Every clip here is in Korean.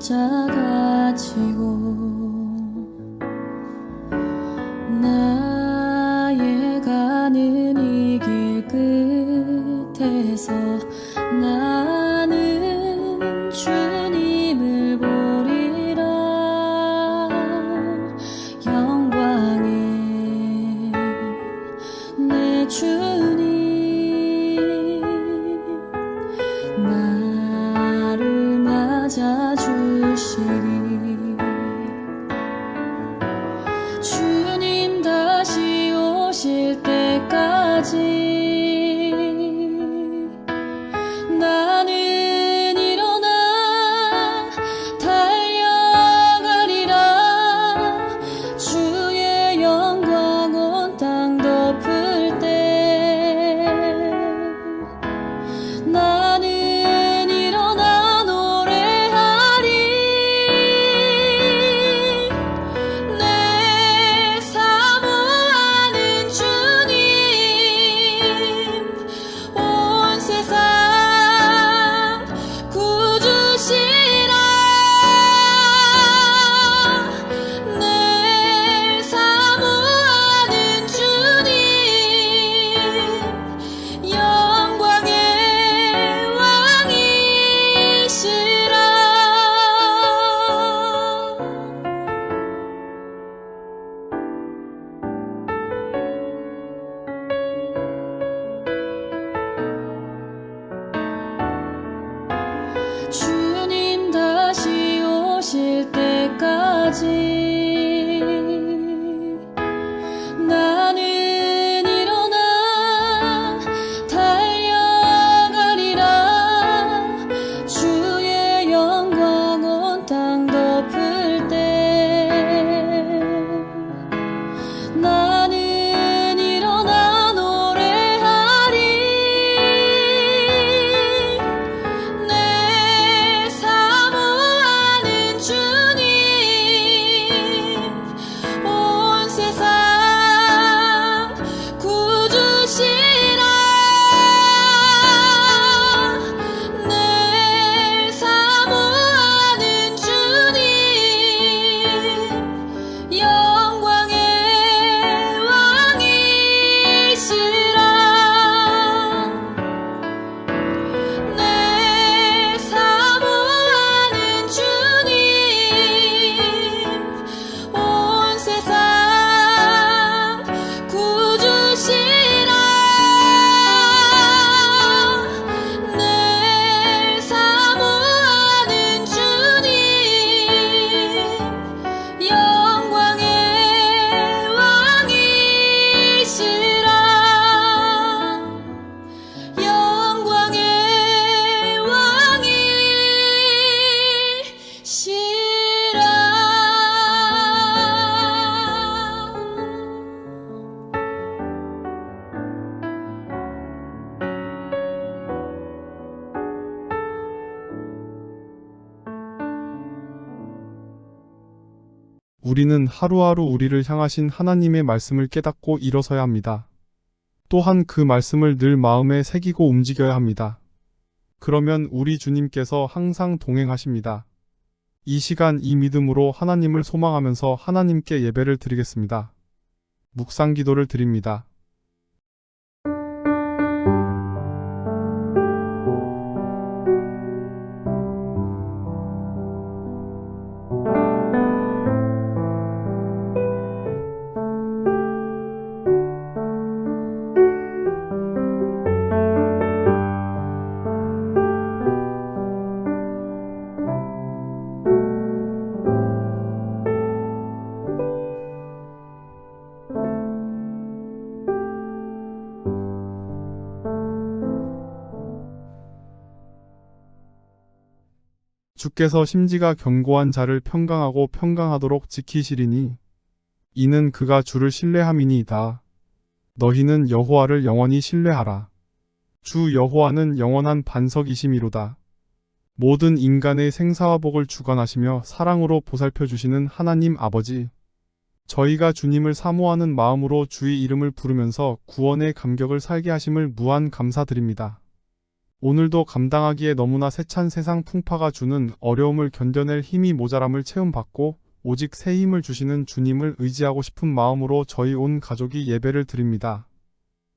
십자가 지고 우리는 하루하루 우리를 향하신 하나님의 말씀을 깨닫고 일어서야 합니다. 또한 그 말씀을 늘 마음에 새기고 움직여야 합니다. 그러면 우리 주님께서 항상 동행하십니다. 이 시간 이 믿음으로 하나님을 소망하면서 하나님께 예배를 드리겠습니다. 묵상 기도를 드립니다. 주께서 심지가 견고한 자를 평강하고 평강하도록 지키시리니 이는 그가 주를 신뢰함이니이다. 너희는 여호와를 영원히 신뢰하라. 주 여호와는 영원한 반석이심이로다. 모든 인간의 생사와 복을 주관하시며 사랑으로 보살펴 주시는 하나님 아버지. 저희가 주님을 사모하는 마음으로 주의 이름을 부르면서 구원의 감격을 살게 하심을 무한 감사드립니다. 오늘도 감당하기에 너무나 세찬 세상 풍파가 주는 어려움을 견뎌낼 힘이 모자람을 체험받고 오직 새 힘을 주시는 주님을 의지하고 싶은 마음으로 저희 온 가족이 예배를 드립니다.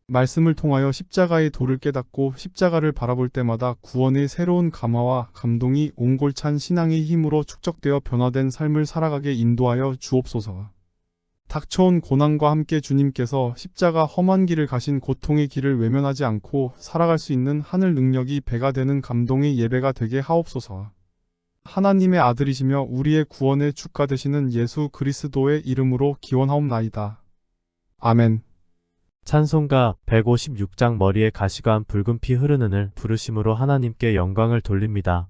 말씀을 통하여 십자가의 도를 깨닫고 십자가를 바라볼 때마다 구원의 새로운 감화와 감동이 옹골찬 신앙의 힘으로 축적되어 변화된 삶을 살아가게 인도하여 주옵소서. 닥쳐온 고난과 함께 주님께서 십자가 험한 길을 가신 고통의 길을 외면하지 않고 살아갈 수 있는 하늘 능력이 배가 되는 감동의 예배가 되게 하옵소서. 하나님의 아들이시며 우리의 구원의 주가 되시는 예수 그리스도의 이름으로 기원하옵나이다. 아멘. 찬송가 156장 머리에 가시가 한 붉은 피 흐르는 을 부르심으로 하나님께 영광을 돌립니다.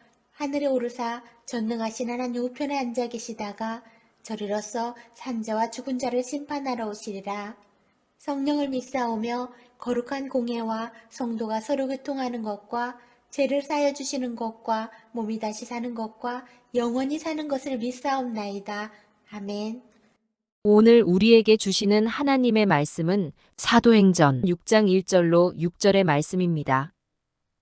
하늘에 오르사 전능하신 하나님 우편에 앉아 계시다가 저리로서 산자와 죽은 자를 심판하러 오시리라. 성령을 믿사오며 거룩한 공예와 성도가 서로 교통하는 것과 죄를 쌓여 주시는 것과 몸이 다시 사는 것과 영원히 사는 것을 믿사옵나이다. 아멘. 오늘 우리에게 주시는 하나님의 말씀은 사도행전 6장 1절로 6절의 말씀입니다.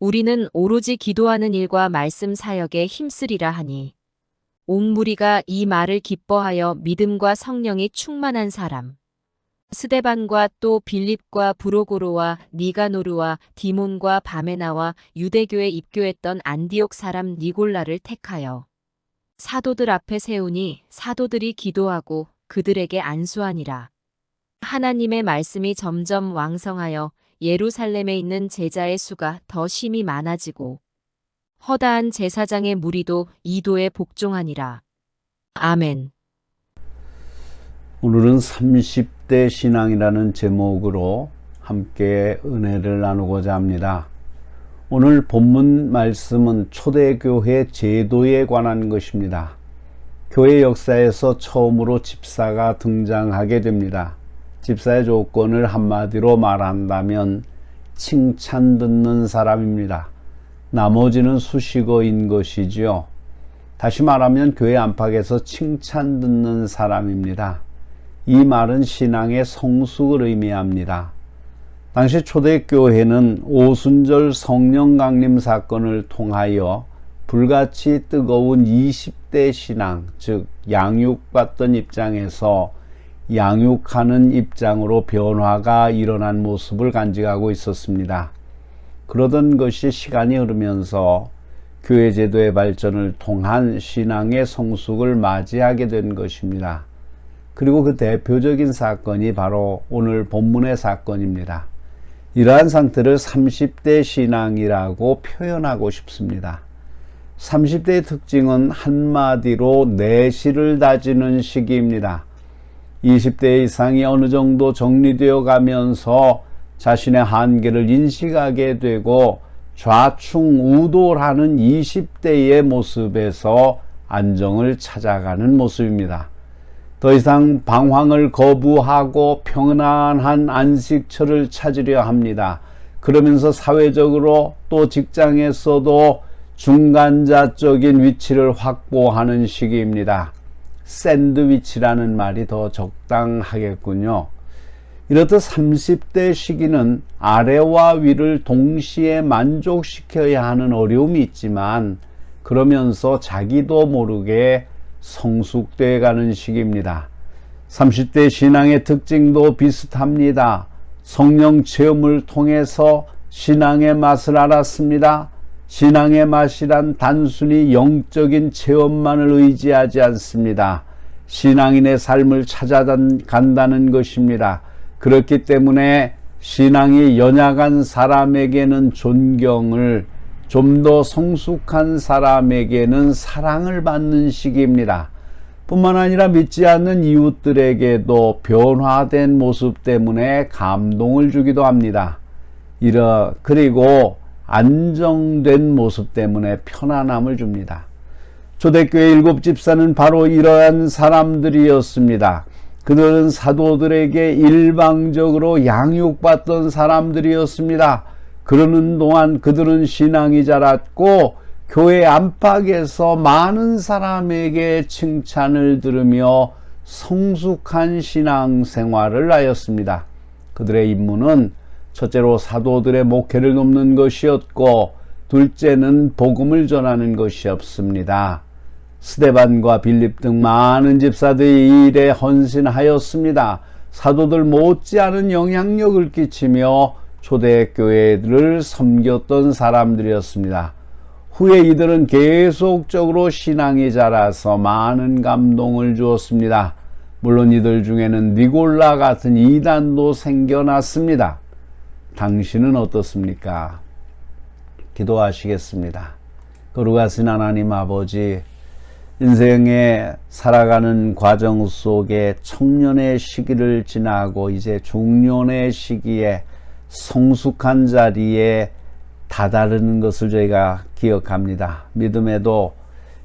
우리는 오로지 기도하는 일과 말씀 사역에 힘쓰리라 하니 온 무리가 이 말을 기뻐하여 믿음과 성령이 충만한 사람 스데반과 또 빌립과 브로고로와 니가노르와 디몬과 바메나와 유대교에 입교했던 안디옥 사람 니골라를 택하여 사도들 앞에 세우니 사도들이 기도하고 그들에게 안수하니라. 하나님의 말씀이 점점 왕성하여 예루살렘에 있는 제자의 수가 더 심히 많아지고 허다한 제사장의 무리도 이도에 복종하니라. 아멘. 오늘은 30대 신앙이라는 제목으로 함께 은혜를 나누고자 합니다. 오늘 본문 말씀은 초대교회 제도에 관한 것입니다. 교회 역사에서 처음으로 집사가 등장하게 됩니다. 집사의 조건을 한마디로 말한다면 칭찬 듣는 사람입니다. 나머지는 수식어인 것이지요. 다시 말하면 교회 안팎에서 칭찬 듣는 사람입니다. 이 말은 신앙의 성숙을 의미합니다. 당시 초대교회는 오순절 성령 강림 사건을 통하여 불같이 뜨거운 20대 신앙, 즉 양육받던 입장에서 양육하는 입장으로 변화가 일어난 모습을 간직하고 있었습니다. 그러던 것이 시간이 흐르면서 교회 제도의 발전을 통한 신앙의 성숙을 맞이하게 된 것입니다. 그리고 그 대표적인 사건이 바로 오늘 본문의 사건입니다. 이러한 상태를 30대 신앙이라고 표현하고 싶습니다. 30대의 특징은 한마디로 내실을 다지는 시기입니다. 20대 이상이 어느 정도 정리되어 가면서 자신의 한계를 인식하게 되고 좌충우돌하는 20대의 모습에서 안정을 찾아가는 모습입니다. 더 이상 방황을 거부하고 평안한 안식처를 찾으려 합니다. 그러면서 사회적으로 또 직장에서도 중간자적인 위치를 확보하는 시기입니다. 샌드위치라는 말이 더 적당하겠군요. 이렇듯 30대 시기는 아래와 위를 동시에 만족시켜야 하는 어려움이 있지만 그러면서 자기도 모르게 성숙돼 가는 시기입니다. 30대 신앙의 특징도 비슷합니다. 성령 체험을 통해서 신앙의 맛을 알았습니다. 신앙의 맛이란 단순히 영적인 체험만을 의지하지 않습니다. 신앙인의 삶을 찾아간다는 것입니다. 그렇기 때문에 신앙이 연약한 사람에게는 존경을, 좀 더 성숙한 사람에게는 사랑을 받는 시기입니다. 뿐만 아니라 믿지 않는 이웃들에게도 변화된 모습 때문에 감동을 주기도 합니다. 이러, 그리고 안정된 모습 때문에 편안함을 줍니다. 초대교회 일곱 집사는 바로 이러한 사람들이었습니다. 그들은 사도들에게 일방적으로 양육받던 사람들이었습니다. 그러는 동안 그들은 신앙이 자랐고 교회 안팎에서 많은 사람에게 칭찬을 들으며 성숙한 신앙 생활을 하였습니다. 그들의 임무는 첫째로 사도들의 목회를 돕는 것이었고 둘째는 복음을 전하는 것이었습니다. 스데반과 빌립 등 많은 집사들이 이 일에 헌신하였습니다. 사도들 못지않은 영향력을 끼치며 초대교회를 섬겼던 사람들이었습니다. 후에 이들은 계속적으로 신앙이 자라서 많은 감동을 주었습니다. 물론 이들 중에는 니골라 같은 이단도 생겨났습니다. 당신은 어떻습니까? 기도하시겠습니다. 거룩하신 하나님 아버지, 인생에 살아가는 과정 속에 청년의 시기를 지나고 이제 중년의 시기에 성숙한 자리에 다다르는 것을 저희가 기억합니다. 믿음에도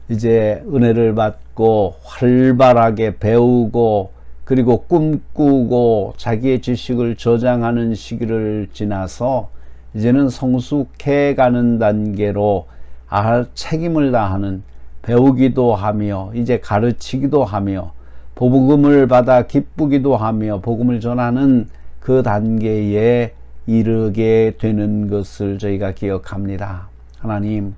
이제 은혜를 받고 활발하게 배우고 그리고 꿈꾸고 자기의 지식을 저장하는 시기를 지나서 이제는 성숙해 가는 단계로 아, 책임을 다하는 배우기도 하며 이제 가르치기도 하며 복음을 받아 기쁘기도 하며 복음을 전하는 그 단계에 이르게 되는 것을 저희가 기억합니다. 하나님,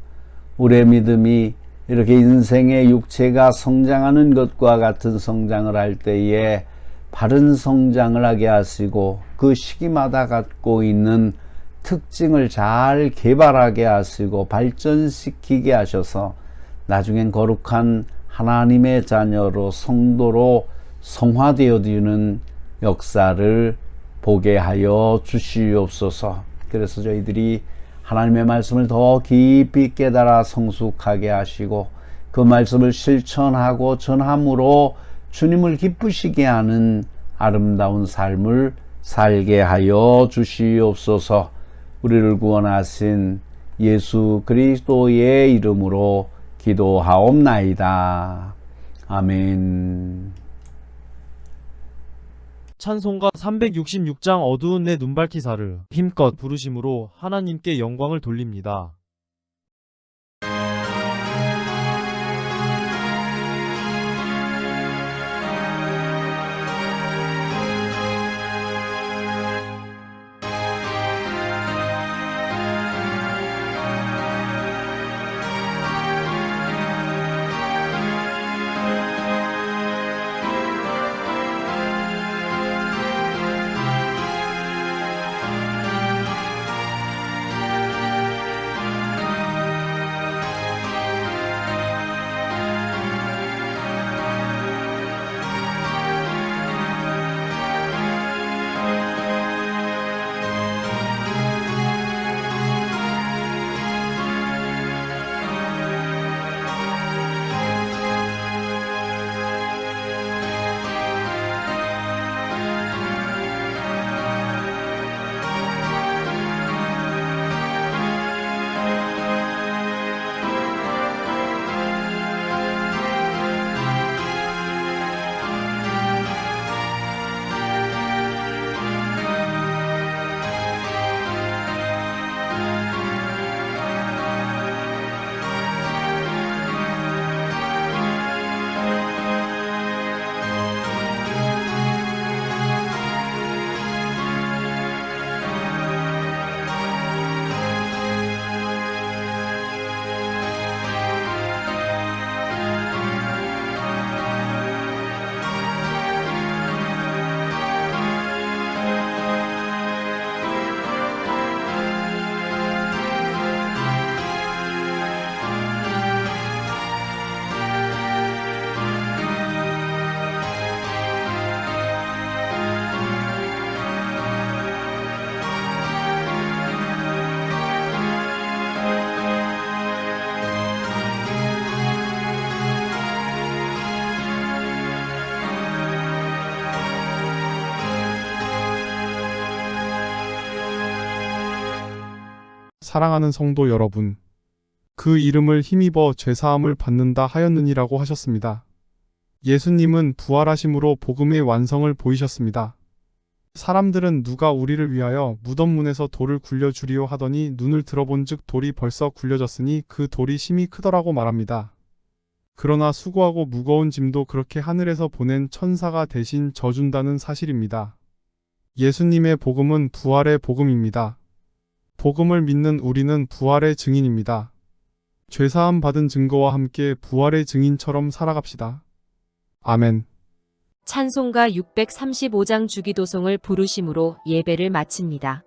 우리의 믿음이 이렇게 인생의 육체가 성장하는 것과 같은 성장을 할 때에 바른 성장을 하게 하시고 그 시기마다 갖고 있는 특징을 잘 개발하게 하시고 발전시키게 하셔서 나중엔 거룩한 하나님의 자녀로 성도로 성화되어지는 역사를 보게 하여 주시옵소서. 그래서 저희들이 하나님의 말씀을 더 깊이 깨달아 성숙하게 하시고 그 말씀을 실천하고 전함으로 주님을 기쁘시게 하는 아름다운 삶을 살게 하여 주시옵소서. 우리를 구원하신 예수 그리스도의 이름으로 기도하옵나이다. 아멘. 찬송가 366장 어두운 내 눈발기사를 힘껏 부르심으로 하나님께 영광을 돌립니다. 사랑하는 성도 여러분, 그 이름을 힘입어 죄사함을 받는다 하였느니라고 하셨습니다. 예수님은 부활하심으로 복음의 완성을 보이셨습니다. 사람들은 누가 우리를 위하여 무덤 문에서 돌을 굴려주리요 하더니 눈을 들어본 즉 돌이 벌써 굴려졌으니 그 돌이 심히 크더라고 말합니다. 그러나 수고하고 무거운 짐도 그렇게 하늘에서 보낸 천사가 대신 져준다는 사실입니다. 예수님의 복음은 부활의 복음입니다. 복음을 믿는 우리는 부활의 증인입니다. 죄사함 받은 증거와 함께 부활의 증인처럼 살아갑시다. 아멘. 찬송가 635장 주기도송을 부르심으로 예배를 마칩니다.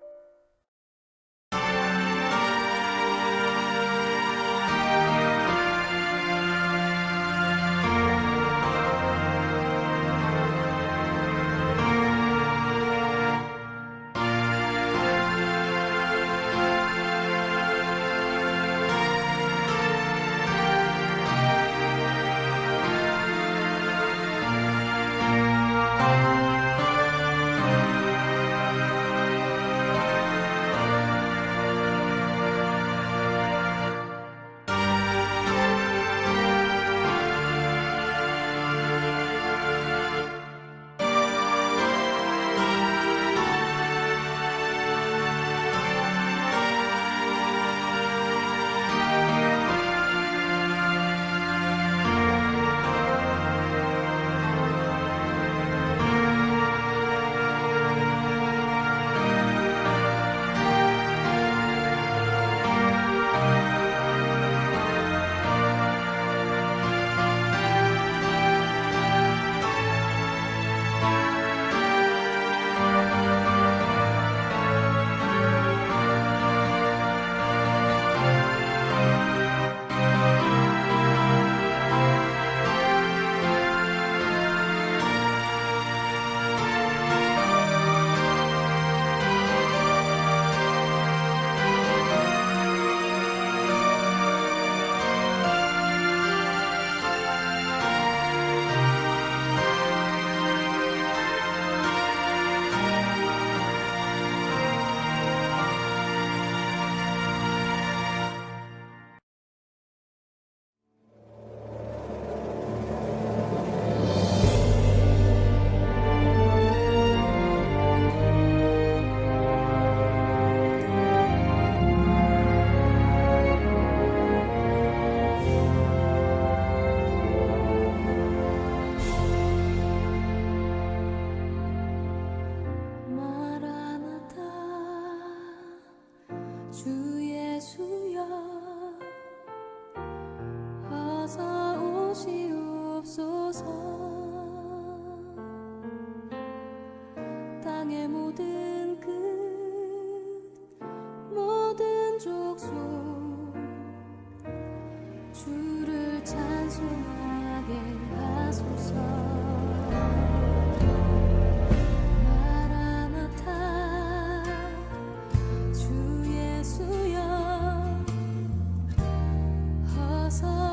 찾아서